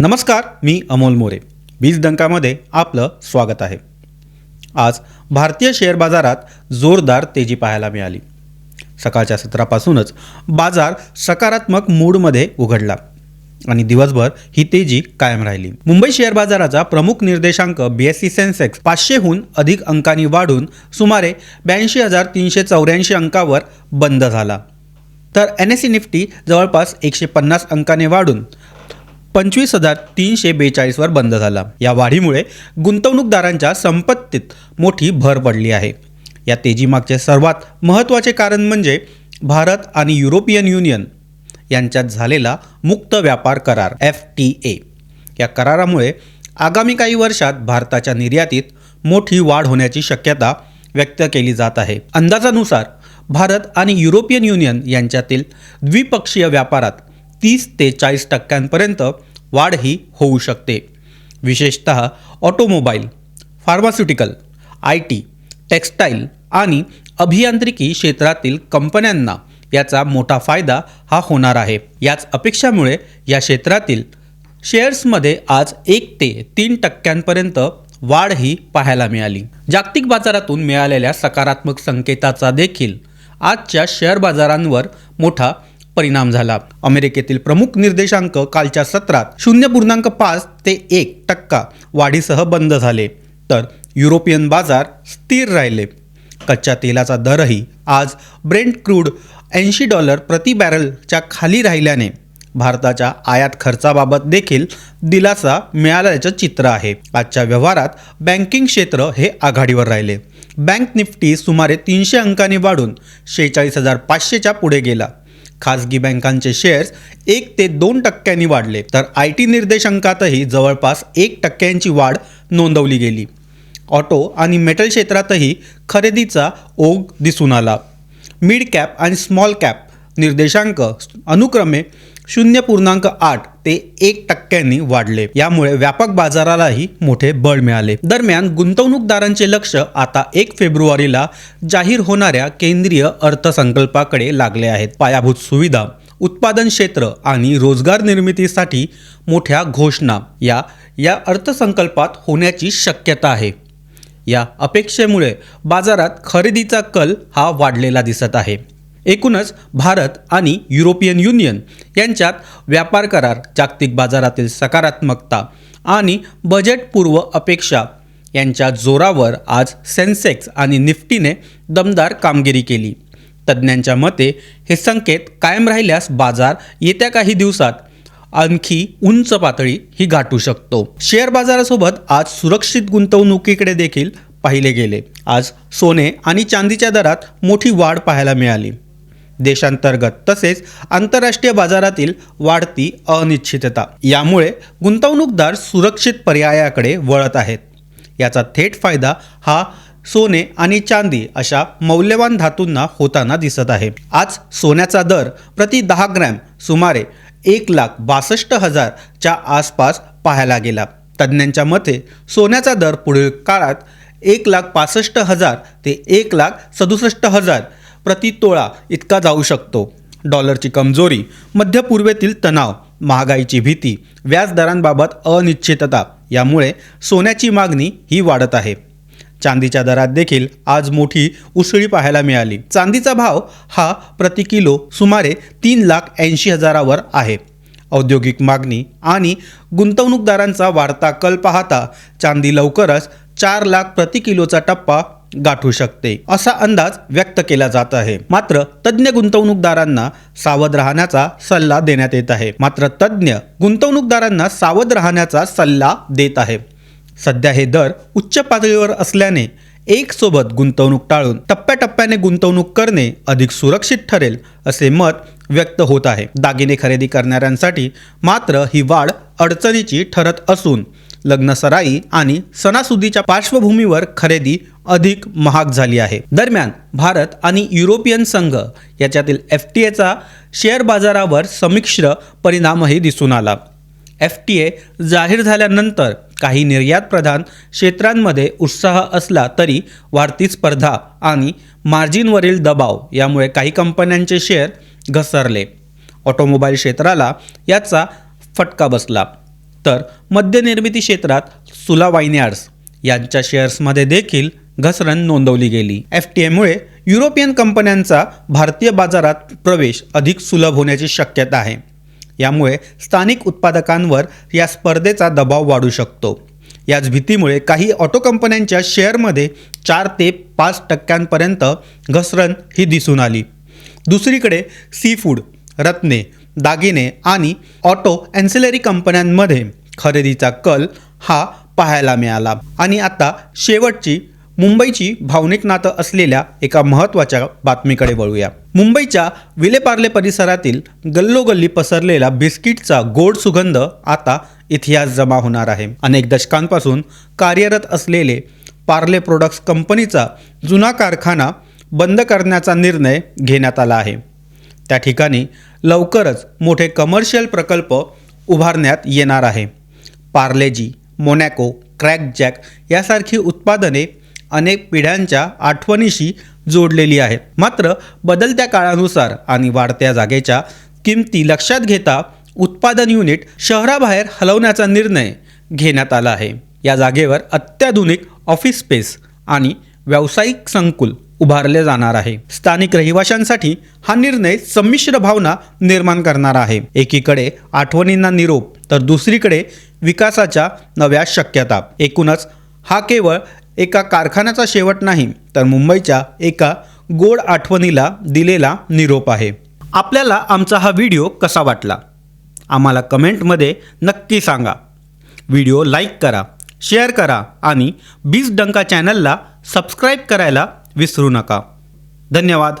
नमस्कार मी अमोल मोरे. वीज डंकामध्ये आपलं स्वागत आहे. आज भारतीय शेअर बाजारात जोरदार तेजी पाहायला मिळाली. सकाळच्या सत्रापासूनच बाजार सकारात्मक मूडमध्ये उघडला आणि दिवसभर ही तेजी कायम राहिली. मुंबई शेअर बाजाराचा प्रमुख निर्देशांक बी एस सी सेन्सेक्स पाचशेहून अधिक अंकांनी वाढून सुमारे ब्याऐंशी हजार तीनशे चौऱ्याऐंशी अंकावर बंद झाला. तर एन एस सी निफ्टी जवळपास एकशे पन्नास अंकाने वाढून पंचवीस हजार तीनशे बेचाळीसवर बंद झाला. या वाढीमुळे गुंतवणूकदारांच्या संपत्तीत मोठी भर पडली आहे. या तेजीमागचे सर्वात महत्त्वाचे कारण म्हणजे भारत आणि युरोपियन युनियन यांच्यात झालेला मुक्त व्यापार करार एफ टी ए. या करारामुळे आगामी काही वर्षात भारताच्या निर्यातीत मोठी वाढ होण्याची शक्यता व्यक्त केली जात आहे. अंदाजानुसार भारत आणि युरोपियन युनियन यांच्यातील द्विपक्षीय व्यापारात तीस ते चाळीस टक्क्यांपर्यंत वाढही होऊ शकते. विशेषत automobile pharmaceutical I T textile आणि अभियांत्रिकी क्षेत्रातील कंपन्यांना याचा मोठा फायदा हा होणार आहे. याच अपेक्षामुळे या क्षेत्रातील शेअर्समध्ये आज एक ते तीन टक्क्यांपर्यंत वाढ ही पाहायला मिळाली. जागतिक बाजारातून मिळालेल्या सकारात्मक संकेताचा देखील आजच्या शेअर बाजारांवर मोठा परिणाम झाला. अमेरिकेतील प्रमुख निर्देशांक कालच्या सत्रात शून्य पूर्णांक पाच ते एक टक्का वाढीसह बंद झाले. तर युरोपियन बाजार स्थिर राहिले. कच्च्या तेलाचा दरही आज ब्रेंट क्रूड ऐंशी डॉलर प्रति बॅरलच्या खाली राहिल्याने भारताच्या आयात खर्चाबाबत देखील दिलासा मिळाल्याचं चित्र आहे. आजच्या व्यवहारात बँकिंग क्षेत्र हे आघाडीवर राहिले. बँक निफ्टी सुमारे तीनशे अंकांनी वाढून शेहेचाळीस हजार पाचशेच्या पुढे गेला. खासगी बँकांचे शेअर्स एक ते दोन टक्क्यांनी वाढले. तर आय टी निर्देशांकातही जवळपास एक टक्क्यांची वाढ नोंदवली गेली. ऑटो आणि मेटल क्षेत्रातही खरेदीचा ओघ दिसून आला. मिड कॅप आणि स्मॉल कॅप निर्देशांक अनुक्रमे शून्य पूर्णांक आठ ते एक टक्क्यांनी वाढले. यामुळे व्यापक बाजारालाही मोठे बळ मिळाले. दरम्यान गुंतवणूकदारांचे लक्ष आता एक फेब्रुवारीला जाहीर होणाऱ्या केंद्रीय अर्थसंकल्पाकडे लागले आहेत. पायाभूत सुविधा उत्पादन क्षेत्र आणि रोजगार निर्मितीसाठी मोठ्या घोषणा या या अर्थसंकल्पात होण्याची शक्यता आहे. या अपेक्षेमुळे बाजारात खरेदीचा कल हा वाढलेला दिसत आहे. एकूणच भारत आणि युरोपियन युनियन यांच्यात व्यापार करार जागतिक बाजारातील सकारात्मकता आणि बजेटपूर्व अपेक्षा यांच्या जोरावर आज सेन्सेक्स आणि निफ्टीने दमदार कामगिरी केली. तज्ज्ञांच्या मते हे संकेत कायम राहिल्यास बाजार येत्या काही दिवसात आणखी उंच पातळी ही गाठू शकतो. शेअर बाजारासोबत आज सुरक्षित गुंतवणुकीकडे देखील पाहिले गेले. आज सोने आणि चांदीच्या दरात मोठी वाढ पाहायला मिळाली. देशांतर्गत. तसेच आंतरराष्ट्रीय बाजारातील वाढती अनिश्चितता. यामुळे गुंतवणूकदार सुरक्षित पर्यायाकडे वळत आहेत. याचा थेट फायदा हा सोने आणि चांदी अशा मौल्यवान धातूंना होताना दिसत आहे. आज सोन्याचा दर प्रति दहा ग्रॅम सुमारे एक लाख बासष्ट हजारच्या आसपास पाहायला गेला. तज्ज्ञांच्या मते सोन्याचा दर पुढील काळात एक लाख पासष्ट हजार ते एक लाख सदुसष्ट हजार प्रति तोळा इतका जाऊ शकतो. डॉलरची कमजोरी मध्य पूर्वेतील तणाव महागाईची भीती व्याजदरांबाबत अनिश्चितता यामुळे सोन्याची मागणी ही वाढत आहे. चांदीच्या दरात देखील आज मोठी उसळी पाहायला मिळाली. चांदीचा भाव हा प्रति किलो सुमारे तीन लाख ऐंशी हजारावर आहे. औद्योगिक मागणी आणि गुंतवणूकदारांचा वाढता कल पाहता चांदी लवकरच चार लाख प्रति किलोचा टप्पा गाठू शकते असा अंदाज व्यक्त केला जात आहे. मात्र तज्ज्ञ गुंतवणूकदारांना सावध राहण्याचा सल्ला देण्यात येत आहे. मात्र तज्ज्ञ गुंतवणूकदारांना सावध राहण्याचा सल्ला देत आहे. सध्या हे दर उच्च पातळीवर असल्याने एक सोबत गुंतवणूक टाळून टप्प्याटप्प्याने गुंतवणूक करणे अधिक सुरक्षित ठरेल असे मत व्यक्त होत आहे. दागिने खरेदी करणाऱ्यांसाठी मात्र ही वाढ अडचणीची ठरत असून लग्नसराई आणि सणासुदीच्या पार्श्वभूमीवर खरेदी अधिक महाग झाली आहे. दरम्यान भारत आणि युरोपियन संघ याच्यातील एफ टी एचा शेअर बाजारावर संमिश्र परिणामही दिसून आला. एफ टी ए जाहीर झाल्यानंतर काही निर्यात प्रधान क्षेत्रांमध्ये उत्साह असला तरी वाढती स्पर्धा आणि मार्जिनवरील दबाव यामुळे काही कंपन्यांचे शेअर घसरले. ऑटोमोबाईल क्षेत्राला याचा फटका बसला. तर मद्यनिर्मिती क्षेत्रात सुला वाईनयार्ड्स यांच्या शेअर्समध्ये देखील घसरण नोंदवली गेली. एफ टी एमुळे युरोपियन कंपन्यांचा भारतीय बाजारात प्रवेश अधिक सुलभ होण्याची शक्यता आहे. यामुळे स्थानिक उत्पादकांवर या स्पर्धेचा दबाव वाढू शकतो. याच भीतीमुळे काही ऑटो कंपन्यांच्या शेअरमध्ये चार ते पाच टक्क्यांपर्यंत घसरण ही दिसून आली. दुसरीकडे सी फूड रत्ने दागिने आणि ऑटो अँसिलरी कंपन्यांमध्ये खरेदीचा कल हा पाहायला मिळाला. आणि आता शेवटची मुंबईची भावनिक नातं असलेल्या एका महत्त्वाच्या बातमीकडे वळूया. मुंबईच्या विलेपार्ले परिसरातील गल्लोगल्ली पसरलेला बिस्किटचा गोड सुगंध आता इतिहास जमा होणार आहे. अनेक दशकांपासून कार्यरत असलेले पार्ले प्रोडक्ट्स कंपनीचा जुना कारखाना बंद करण्याचा निर्णय घेण्यात आला आहे. त्या ठिकाणी लवकरच मोठे कमर्शियल प्रकल्प उभारण्यात येणार आहे. पार्लेजी मोनॅको क्रॅक जॅक यासारखी उत्पादने अनेक पिढ्यांच्या आठवणीशी जोडलेली आहेत. मात्र बदलत्या काळानुसार आणि वाढत्या जागेच्या किमती लक्षात घेता उत्पादन युनिट शहराबाहेर हलवण्याचा निर्णय घेण्यात आला आहे. या जागेवर अत्याधुनिक ऑफिस स्पेस आणि व्यावसायिक संकुल उभारले जाणार आहे. स्थानिक रहिवाशांसाठी हा निर्णय संमिश्र भावना निर्माण करणारा आहे. एकीकडे आठवणींना निरोप तर दुसरीकडे विकासाच्या नव्या शक्यता. एकूणच हा केवळ एका कारखान्याचा शेवट नाही तर मुंबईच्या एका गोड आठवणीला दिलेला निरोप आहे. आपल्याला आमचा हा व्हिडिओ कसा वाटला? आम्हाला कमेंटमध्ये नक्की सांगा. व्हिडिओ लाईक करा शेअर करा आणि बीज डंका चॅनलला सबस्क्राईब करायला विसरू नका. धन्यवाद.